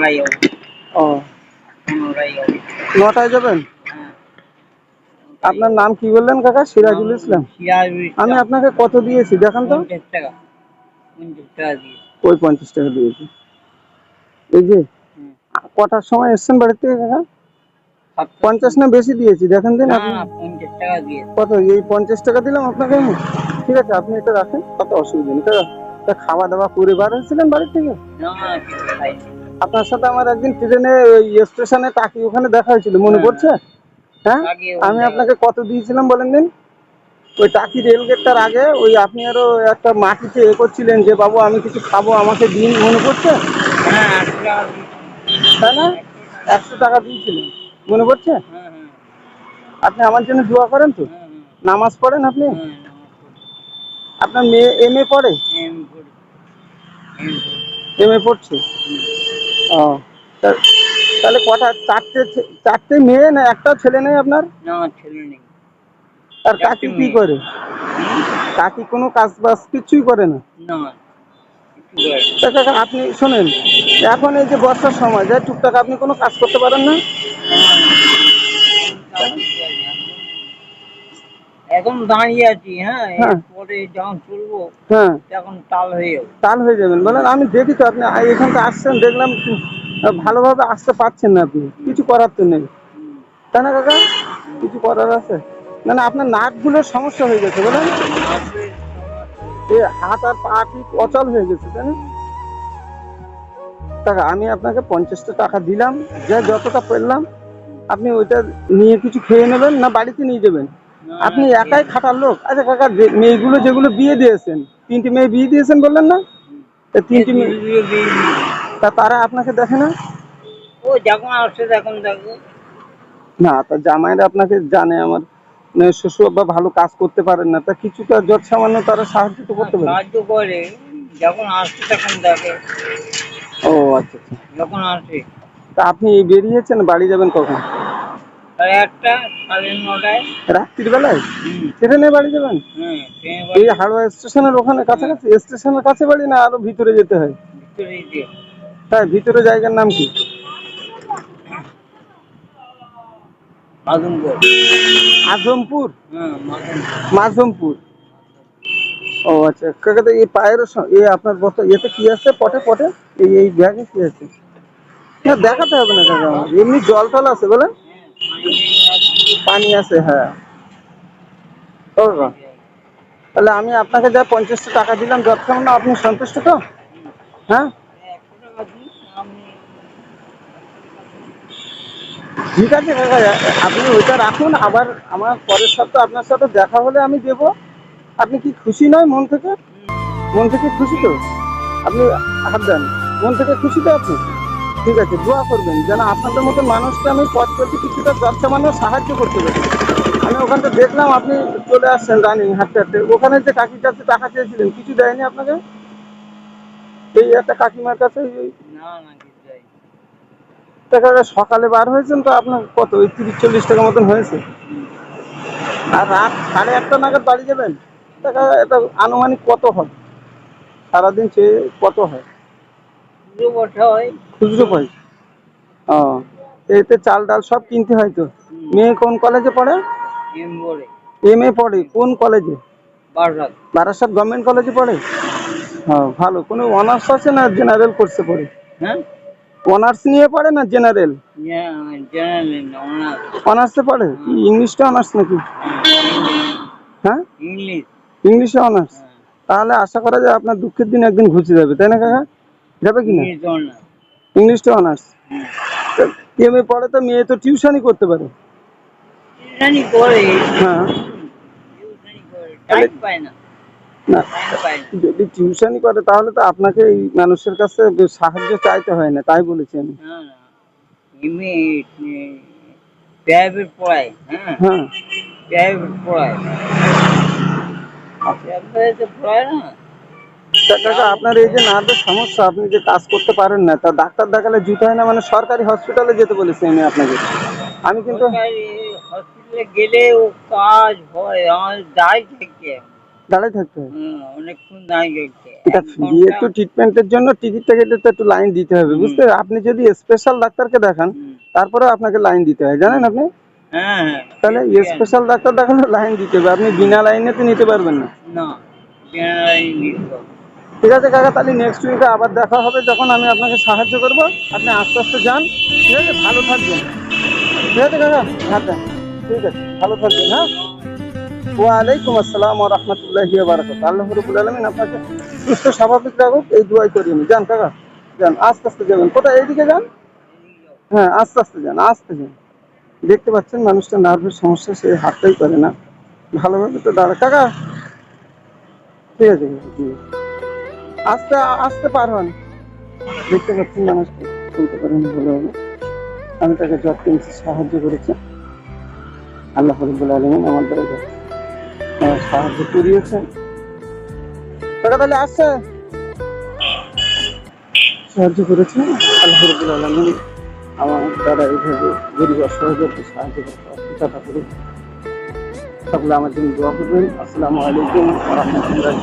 নটায় যাব। ও। নটায় যাব। নটায় যাবেন? হ্যাঁ। আপনার নাম কি বললেন কাকা? সিরাজুল ইসলাম। আমি আপনাকে কত দিয়েছি? দেখান তো। টাকা। ওই পঞ্চাশ টাকা দিয়েছি। এই যে কটার সময় এসছেন বাড়ি থেকে কাকা? পঞ্চাশ না বেশি দিয়েছি? দেখেন দিন আপনি। কত? এই পঞ্চাশ টাকা দিলাম আপনাকে আমি? ঠিক আছে আপনি এটা রাখেন। কত অসুবিধা নেই। খাওয়া দাওয়া করে বার হয়েছিলেন বাড়ির থেকে? আপনার সাথে আমার একদিন ট্রেনে ওই স্টেশনে টাকি ওখানে দেখা হয়েছিল মনে হ্যাঁ। পড়ছে? হ্যাঁ? আমি আপনাকে কত দিয়েছিলাম বলেন দিন? ওই টাকি রেল গেটটার আগে ওই আপনি আরও একটা মাটিতে এ করছিলেন যে বাবু আমি কিছু খাব আমাকে দিন মনে পড়ছে? হ্যাঁ তাই না? একশো টাকা দিয়েছিলেন মনে পড়ছে? হ্যাঁ আপনি আমার জন্য দোয়া করেন তো? নামাজ পড়েন আপনি? আপনার মেয়ে এম এ পড়ে? এম এ পড়ছে? ও। তা- তাহলে কটা? চারটে চারটে মেয়ে না একটা ছেলে নেই আপনার? না ছেলে নেই। আর কাকি কি করে? কাকি কোনো কাজ বাজ কিছুই করে না? কাকা আপনি শোনেন এখন এই যে বর্ষার সময় যায় টুকটাক আপনি কোনো কাজ করতে পারেন না? এখন দাঁড়িয়ে আছি হ্যাঁ হ্যাঁ। পরে যখন চলবো হ্যাঁ। তখন তাল হয়ে যাব। তাল হয়ে যাবেন বলেন আমি দেখি তো আপনি আ- এখান থেকে আসছেন দেখলাম আহ, ভালোভাবে আসতে পারছেন না আপনি। কিছু করার তো নেই। তাই না কাকা? কিছু করার আছে? না না আপনার নাটগুলোর সমস্যা হয়ে গেছে বলেন। এই হাত আর পা ঠিক অচল হয়ে গেছে তাই না? টাকা আমি আপনাকে পঞ্চাশটা টাকা দিলাম যা যতটা পেলাম আপনি ওইটা নিয়ে কিছু খেয়ে নেবেন না বাড়িতে নিয়ে যাবেন? আপনি একাই খাটার লোক? আচ্ছা কাকা মেয়েগুলো যেগুলো বিয়ে দিয়েছেন তিনটি মেয়ে বিয়ে দিয়েছেন বললেন না? তা তিনটি মেয়ে তা তারা আপনাকে দেখে না? ও যখন আসছে তখন দেখো না তা জামাইরা আপনাকে জানে আমার। মানে শ্বশুর বা ভালো কাজ করতে পারেন না। তা কিছুটা যত সামান্য তারা সাহায্য তো করতে পারে। সাহায্য করে। যখন আসছে তখন দেখে। ও আচ্ছা আচ্ছা। যখন আসে। তা আপনি বেরিয়েছেন বাড়ি যাবেন কখন? সাড়ে আটটা সাড়ে নটায়। রাত্রির বেলায় হুম বাড়ি যাবেন? এই স্টেশনের ওখানে কাছাকাছি? স্টেশনের কাছে বাড়ি না আরও ভিতরে যেতে হয়? ভিতরে ভিতরে জায়গার নাম কি? আজমপুর? মাঝমপুর ও আচ্ছা কাকা এই পায়ের এই আপনার বস্তা ইয়েতে কি আছে? পটে পটে? এই এই ব্যাগে কি আছে? না দেখাতে হবে না কাকা আমার। এমনি জল টল আছে বলে পানি আছে হ্যাঁ। তাহলে আমি আপনাকে যা পঞ্চাশটা টাকা দিলাম, যতক্ষণ না আপনি সন্তুষ্ট, তো? হ্যাঁ? ঠিক আছে আপনি ওইটা রাখুন। আবার আমার পরের সপ্তাহে আপনার সাথে দেখা হলে আমি দেব। আপনি কি খুশি নয় মন থেকে? মন থেকে খুশি তো? আপনি হাত দেন। মন থেকে খুশি তো আপনি? ঠিক আছে দোয়া করবেন যেন আপনাদের মতো মানুষকে আমি পথ চলতে কিছুটা দশটা মানুষ সাহায্য করতে পারি। আমি ওখানটা দেখলাম আপনি চলে আসছেন রানিং হাঁটতে হাঁটতে। ওখানে যে কাকির কাছে টাকা চেয়েছিলেন কিছু দেয়নি আপনাকে? এই একটা কাকিমার কাছে? টাকা সকালে বার হয়েছেন তো আপনার কত? ওই তিরিশ চল্লিশ টাকা মতন হয়েছে। আর রাত সাড়ে আটটা নাগাদ বাড়ি যাবেন? টাকা এটা আনুমানিক কত হয়? সারাদিন চেয়ে কত হয়? পুরো বছর হয়। খুচরো পয়সা ও এতে চাল ডাল সব কিনতে হয় তো? মেয়ে কোন কলেজে পড়ে? এম বলে এম এ পড়ে কোন কলেজে? বারসাত। বারাসাত গভর্নমেন্ট কলেজে পড়ে? হ্যাঁ ভালো। কোনো অনার্স আছে না জেনারেল কোর্সে পড়ে? হ্যাঁ? অনার্স নিয়ে পড়ে না জেনারেল জেনারেল অনার্সে পড়ে? কি ইংলিশটা অনার্স নাকি? হ্যাঁ। ইংলিশ ইংলিশে অনার্স তাহলে আশা করা যায় আপনার দুঃখের দিন একদিন ঘুচে যাবে তাই না কাকা? যাবে কি না। ইংলিশ ইংলিশটা অনার্স এম এ পড়ে তো মেয়ে তো টিউশনই করতে পারে। হ্যাঁ। না। যদি টিউশনই করে তাহলে তো আপনাকে এই মানুষের কাছে সাহায্য চাইতে হয় না তাই বলেছি আমি। প্রাইভেট পড়ায় হ্যাঁ। হ্যাঁ। প্রাইভেট পড়ায়। পড়ায় না। তা আপনার এই যে নার্ভের সমস্যা আপনি যে কাজ করতে পারেন না তা ডাক্তার দেখালে জুতো হয় না? মানে সরকারি হসপিটালে যেতে বলেছি আমি আপনাকে। আমি কিন্তু হসপিটালে গেলে ও কাজ হয় আমার দায় থেকে। দাঁড়াই থাকতে হবে হ্যাঁ, অনেকক্ষণ দাঁড়িয়ে এটা ফ্রি একটু ট্রিটমেন্টের জন্য টিকিটটা কেটে তো একটু লাইন দিতে হবে বুঝতে আপনি যদি স্পেশাল ডাক্তারকে দেখান তারপরে আপনাকে লাইন দিতে হয় জানেন আপনি? হ্যাঁ হ্যাঁ। তাহলে স্পেশাল ডাক্তার দেখালে লাইন দিতে হবে আপনি বিনা লাইনে তো নিতে পারবেন না। নিতে। ঠিক আছে কাকা, তাহলে নেক্সট উইকে আবার দেখা হবে যখন আমি আপনাকে সাহায্য করব। আপনি আস্তে আস্তে যান, ঠিক আছে? ভালো থাকবেন। ঠিক আছে কাকা? আচ্ছা ঠিক আছে, ভালো থাকবেন হ্যাঁ? ওয়ালাইকুম আসসালাম রাহমাতুল্লাহি ওয়া আল্লাহ রাব্বুল আলামিন আপনাকে সুস্থ, স্বাভাবিক রাখুক, এই দুয়াই করি আমি। যান কাকা, যান, আস্তে আস্তে যাবেন। কোথায়? এইদিকে যান? হ্যাঁ আস্তে আস্তে যান আস্তে যান। দেখতে পাচ্ছেন মানুষটা নার্ভের সমস্যা, সে হাঁটতেই পারে না। ভালোভাবে তো দাঁড়া কাকা, ঠিক আছে ঠিক আছে। আস্তে আস্তে পার হন। দেখতে পাচ্ছেন মানুষকে চলতে পারেন ভালো হবে আমি তাকে যত সাহায্য করেছি। আল্লাহ আলমিন আমার সাহায্য করিয়েছেন। টাকা তাহলে আসছে। সাহায্য করেছেন? আল্লাহ আলমিন আমার দ্বারা এইভাবে গরিব অসহায়দেরকে সাহায্য করতে চেষ্টা করি সকলে আমার জন্য দোয়া করবেন। আসসালামু আলাইকুম রহমতুল্লাহ